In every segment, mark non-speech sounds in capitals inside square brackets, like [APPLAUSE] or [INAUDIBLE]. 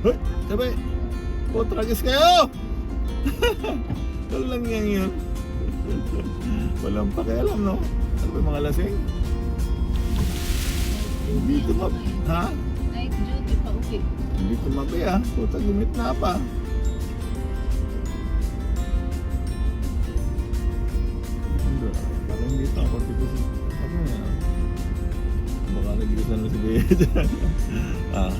Hoy, sabay. Putragis kayo! [LAUGHS] Walang yan yun. [LAUGHS] Walang pakialam, no? Ano ba yung mga lasing? Hindi tumap... Ha? Night duty pa uwi. Hindi tumabi ah. Puta, gumit na pa. Hindi, Parang dito ako tipo si... Ano yan? Baka nag-iusan na si Bea dyan. [LAUGHS] ah,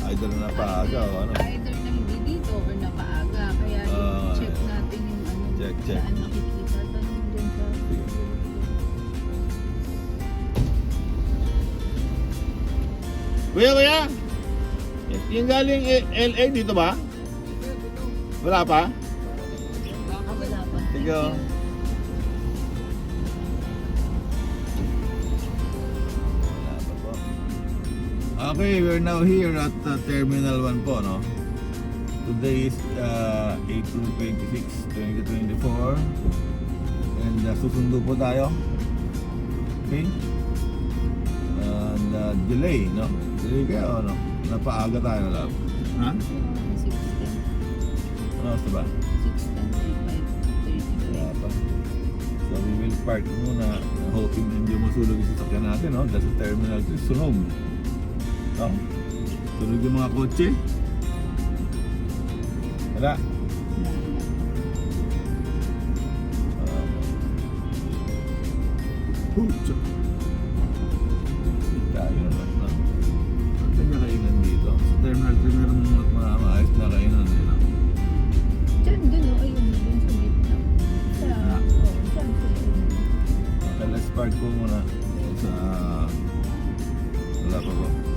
Idol na pa, idol na pa aga o ano? Either na hindi dito or napaaga. Kaya Ah, check natin yung ano. check, check. Saan nakikita. Tanong sa... Kuya, kuya! Yung galing eh, LA dito ba? Wala pa? Ah, wala pa. Sige. oh. Okay, we're now here at uh, Terminal 1 po, no? Today is uh, April 26, 2024. And uh, susundo po tayo. Okay? And uh, delay, no? Delay kayo, no? Napaaga tayo lang. Ha? 610. Ano na ba? 610, Wala pa. So we will park muna hoping hindi masulog yung sasakyan natin, no? Dahil sa terminal 2, sunog. No? Sunog yung mga kotse. Wala. Pucha. Tayo naman, no? Saan na kainan dito? Sa terminal 2 meron mga mga maayos na kainan, eh, no? Diyan, dun o. Ayun, dun sa gitna. Sa... Ah. Oh, dyan sa gitna. Okay, let's park po muna sa wala pa po.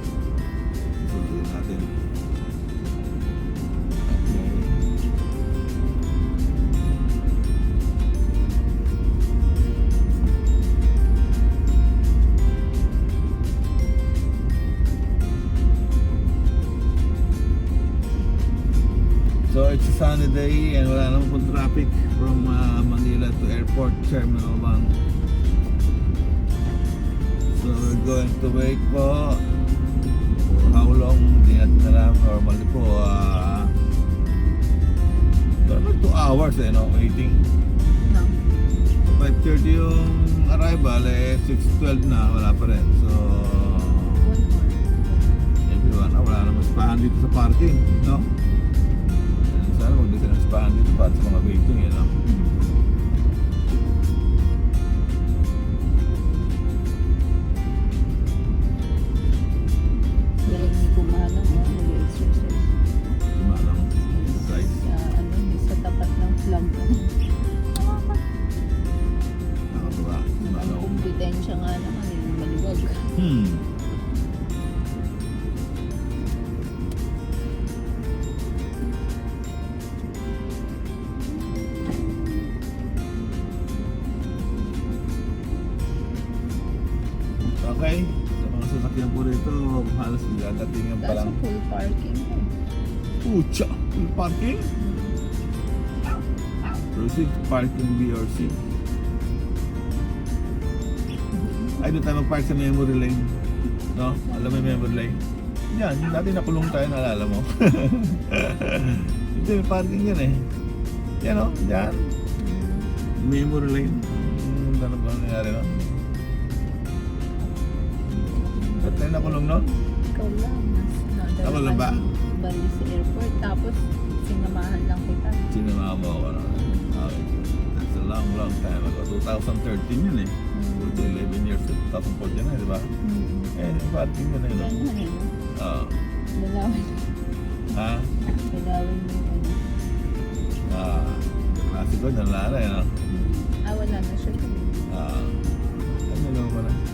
It's a sunny day and wala naman pong traffic from uh, Manila to Airport Terminal 1. So we're going to wait po for how long? Hindi natin alam. Normally po, uh, normally 2 hours eh, no? Waiting. No. 5.30 yung arrival eh, 6.12 na, wala pa rin. So, everyone, wala naman spahan dito sa parking, no? Dito para sa mga waiting, eh, no? Okay. Sa mga sasakyan po rito, halos dadatingan pa Kaso lang. full parking. Pucha! Full parking? Proceed to parking BRC. Ay, doon tayo mag-park sa memory lane. No? Alam mo yung memory lane? Yan, dati nakulong tayo, naalala mo. [LAUGHS] Hindi, may parking yan eh. Yan o, yan. Memory lane. Ano ba nangyari no? Tayo nakulong nun? Ikaw lang. Mas, no, Ako lang ba? Bali sa airport. Tapos, sinamahan lang kita. Sinama mo ako na. Okay. That's a long, long time ago. 2013 yun eh. Mm. 11 years, 2014 na, di ba? Mm. Eh, yun eh, no? Yan na yun. Oo. Dalawin. ha? Dalawin mo ano. Ah, klasiko, nalala eh, no? Mm. Ah, wala na siya. Ah, ano naman na?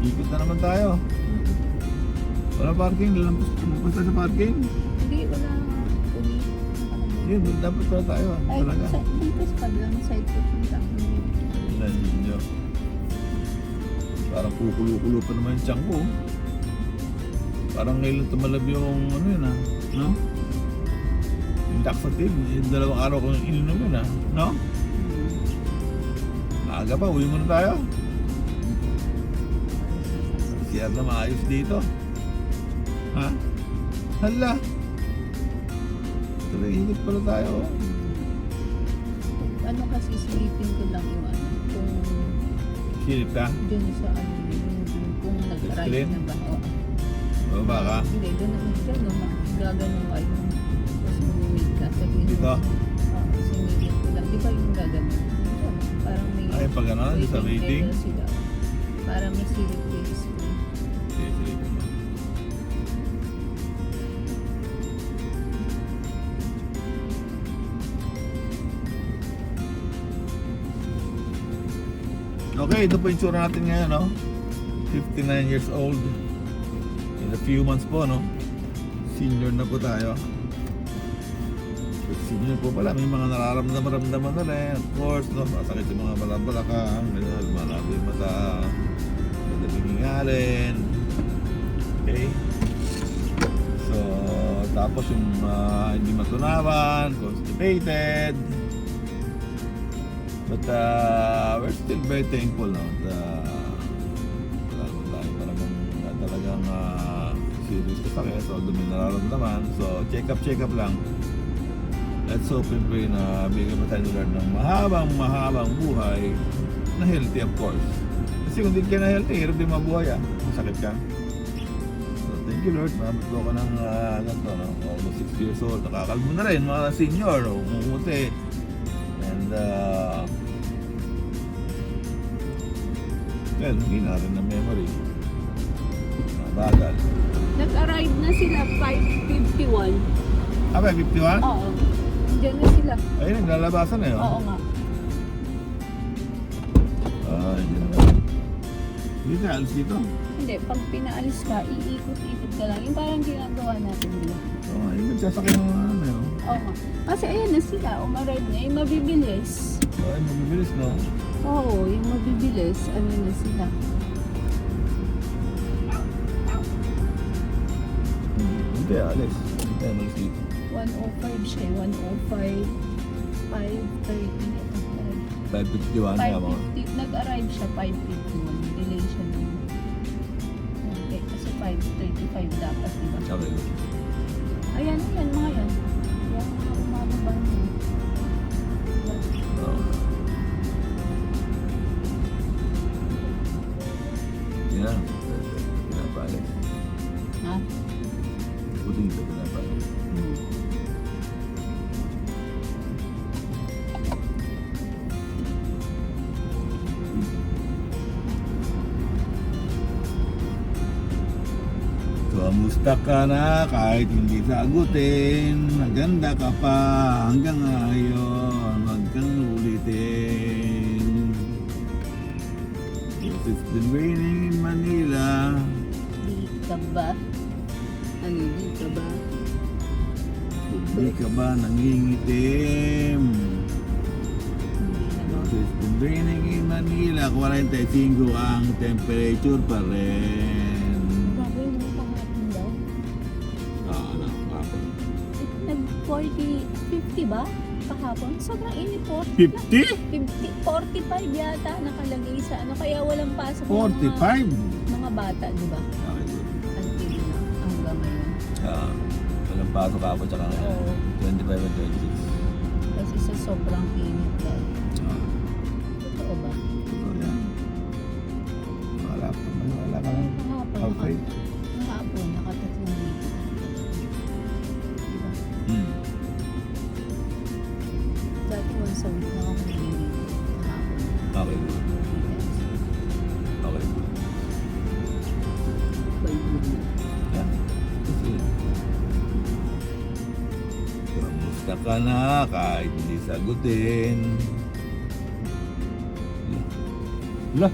Ikot na naman tayo. Wala parking, lalampas tayo sa parking. Hindi, wala. Yun, dapat pala tayo. ah, Ay, Talaga. sa, dito sa kabilang side ko punta. Ilan ninyo? Parang kukulo-kulo pa naman yung tiyan ko. Parang ngayon tumalab yung ano yun ah. No? Yung laxative. Yung dalawang araw kong ininom yun ah. No? Maaga pa, uwi muna tayo. CR na maayos dito. Ha? Hala. Tuloy, init pala tayo. oh. Ano kasi silipin ko lang yung ano, kung Silip ka? dun sa ano, yung, yung kung nag-ride Screen? na ba. O, O baka? hindi, dun naman dyan, no, gaganon ka yung tapos bumimig ka. Sabihin mo, Dito? Oo, sinilip ko lang. Di ba yung gaganon? Parang may Ay, pag ano, sa waiting? sila. Parang may silip Okay, ito po yung tsura natin ngayon, no? 59 years old. In a few months po, no? Senior na po tayo. Pag senior po pala, may mga nararamdaman-ramdaman na rin. Of course, no? Masakit yung mga balabalakang, ganyan, malabo yung mata, madaling hingalin. Okay? So, tapos yung ah, hindi matunawan, constipated. But uh, we're still very thankful no, uh, wala naman tayo talagang, na talagang uh, serious na sakit. Although may nararamdaman. So, check up, check up lang. Let's hope and pray na bigyan pa tayo ng Lord ng mahabang, mahabang buhay na healthy of course. Kasi kung di ka na healthy, hirap din mabuhay ah. Masakit ka. So, thank you Lord. Maabot ko ka ng uh, ganito, no? almost 6 years old. Nakakalmo na rin, mga senior, umumuti. Uh, well, hindi na rin ng memory. Mabagal. Nag-arrive na sila 5.51. Ah, ba, 51? Oo. Diyan na sila. Ayun, naglalabasan na yun. Oo nga. Ah, yun. Hindi ka, alis dito. Hindi, pag pinaalis ka, iikot-ikot ka lang. Yung parang ginagawa natin dito. So, ayun, nagsasakay ng ano yun. Oo. Kasi ayan na sila, umarrive na. Yung mabibilis. Ay, mabibilis, no? Oo, yung mabibilis, ano na sila. Hmm, Hindi, alis. Hindi malis dito. 105 siya, eh, 105, 530 na ito. 551 nga mga. 550, nag-arrive siya 551, delay siya ng okay, kasi 535 dapat, di ba? Okay. Ayan, ayan, mga. Yan, mga Kamusta ka na kahit hindi sagutin Maganda ka pa hanggang ngayon Huwag kang ulitin Yes, it's been raining in Manila Di ka ba? Ano, di ka ba? Di ka ba nangingitim? Hindi. Yes, it's been raining in Manila 45 ang temperature pa rin 40, 50 ba? Kahapon? Sobrang init po. 50? 50, 45 yata nakalagay sa ano. Kaya walang pasok ng 45? Mga, mga bata, di ba? Okay. Until na hanggang ngayon. Ah, walang pasok ako tsaka ngayon. Oo. 25 and 26. Kasi sa sobrang init dahil. Ah, Totoo ba? totoo yan. Wala pa man, wala ka lang. Kahapon, Okay. Ka na kahit hindi sagutin? Lah.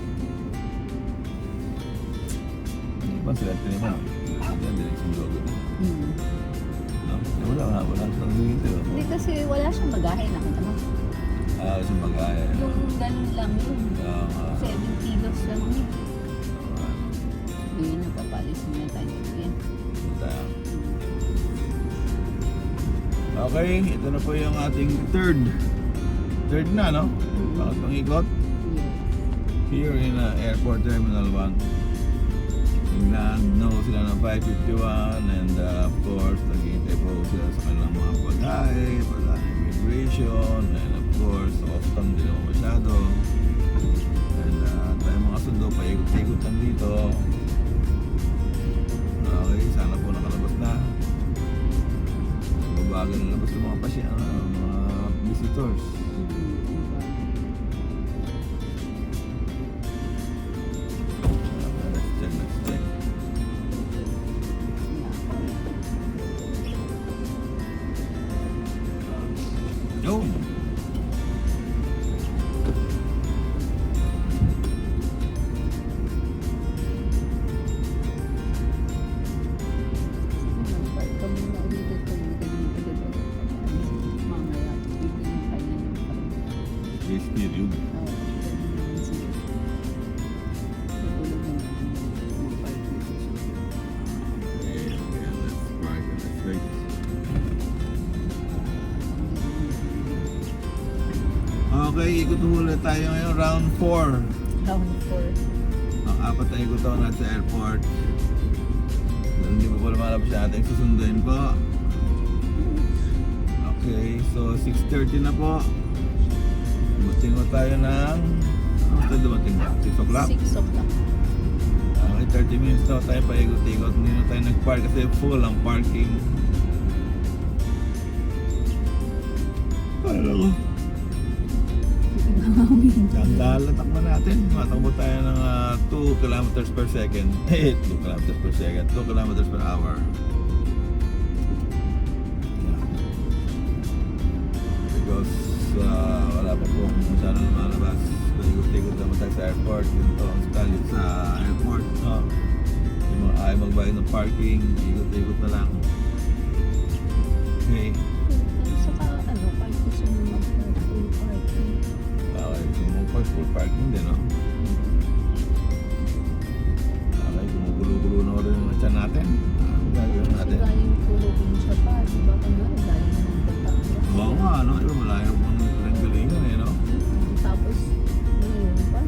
Hindi ba sila tinima? Yan, direksyon logo. Hmm. No? Wala nga, wala siyang dito. Hindi kasi wala siyang bagahe. Nakita mo? Ah, sa magaya. Yung ganun lang yun. Ah, 7 kilos lang yun. ah, Yun, napapalis mo na tayo. Yan. Punta. Okay, ito na po yung ating third. Third na, no? Bakit pang ikot? Here in uh, Airport Terminal 1. Nagland no sila ng 551 and uh, of course naghihintay po sila sa kanilang mga pagkain, pagkain immigration and of course off-cam din ako masyado. And uh, tayo mga sundo, paikot-ikot lang dito. Labas ng mga pasya, mga visitors. Let's Okay, ikot ulit tayo ngayon, round 4. Round 4. Ang apat na ikot ako nasa airport. Hindi pa po lumalabas sa ating susunduin po. Okay, so 6.30 na po. Dumating mo tayo ng... Ano tayo dumating ba? 6 o'clock? 6 o'clock. Okay, 30 minutes na tayo paikot-ikot. Hindi na tayo nag-park kasi full ang parking. Ay, ako. Ang dalan takbo natin. Matakbo tayo ng ah, 2 kilometers per second. [LAUGHS] Eh, 2 kilometers per second. 2 kilometers per hour. Yeah. Because ah, wala pa po masyadong lumalabas. Paikot-ikot naman tayo sa airport. Yun to ang style sa airport. No? Yung mga ayaw magbayad ng parking. Ikot-ikot na lang. Okay. Full parking din, no? Okay, gumugulo-gulo na rin yung tiyan natin. Ah, Ang gagawin natin. galing tulogin siya pa, di ba? Kunwari, galing na ng Batangas. Oo nga, no? Iba malayo pong galingan eh, no? Tapos, ngayon pa,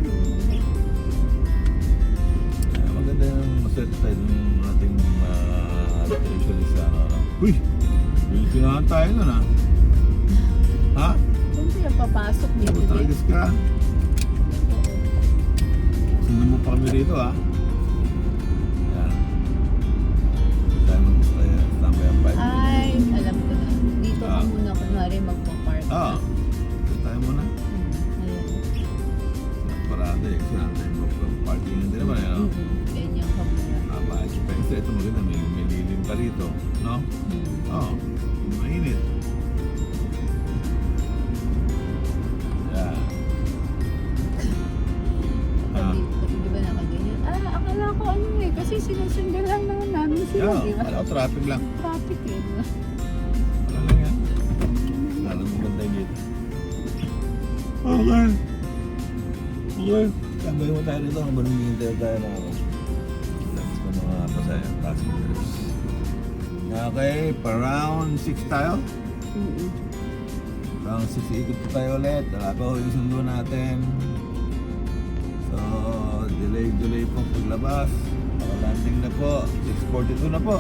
Eh, maganda yung side ng ating uh, station sa ano, no? Uy! Pilipinan tayo nun, ha? Ha? kung siya papasok di Putragis ka. Ito maganda. May, may lilim pa rito. No? Oo. Mainit. Yan. Ah. Di ba nakaganyan? Ah, akala ko ano eh. Kasi sinusundan lang naman namin sila, Yan. di ba? Alam traffic lang. Traffic eh. di ba? Wala lang yan. Lalo mo ganda yung gate. Okay. Okay. Tambay mo tayo dito habang hinihintay tayo na ako. That's sa mga pasaya, passengers. Okay, pa round 6 tayo. Mm-mm. Round 6 ikot po tayo ulit. Wala pa yung sundo natin. So, delay, delay po paglabas. Landing na po. 6.42 na po.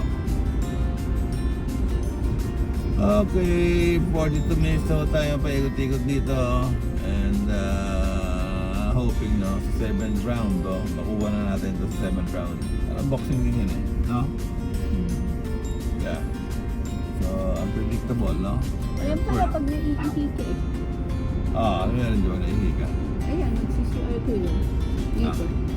Okay, 42 minutes na tayo paikot-ikot dito. Hoping no, sa 7th round oh, makuha na natin sa 7th round. Parang boxing din yan eh. No? Yeah. So, unpredictable, no? Ayan pala pag naiihi ka eh. Ah, ano meron dyan? Naihi ka? Ayan, nagsisi-ay ko yun. Dito. Iihi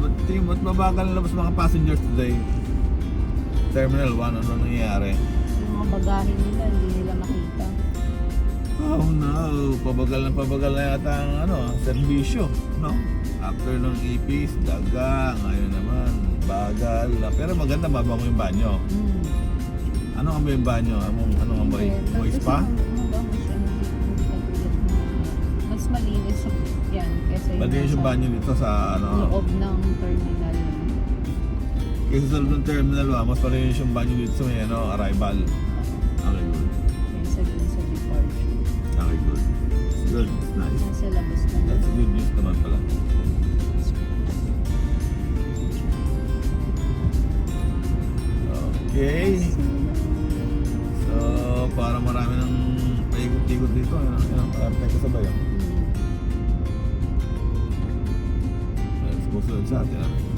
ba't tingin mo, ba't mabagal na labas mga passengers today? Terminal 1, ano nangyayari? Yung mga bagahe nila, hindi nila makita. Oh no, pabagal na pabagal na yata ang ano, serbisyo, no? After nung ipis, daga, ngayon naman, bagal. Pero maganda, mabango yung banyo. Hmm. Ano ang ba yung banyo? Anong, anong? Hindi, Amoy kasi spa? mabango malinis yan kesa yung Malinis yung nasa banyo dito sa ano, loob ng terminal. kaysa sa loob ng terminal 1, mas malinis yung banyo dito sa may ano, arrival. Okay, good. Kesa dun sa departure. Okay, good. Good, nice. Nasa labas na That's lang. good news naman pala. Okay. So, para marami ng paikot-ikot dito, ano, ano, tayong kasabay. ah. Hmm. Let's go sa atin. ah.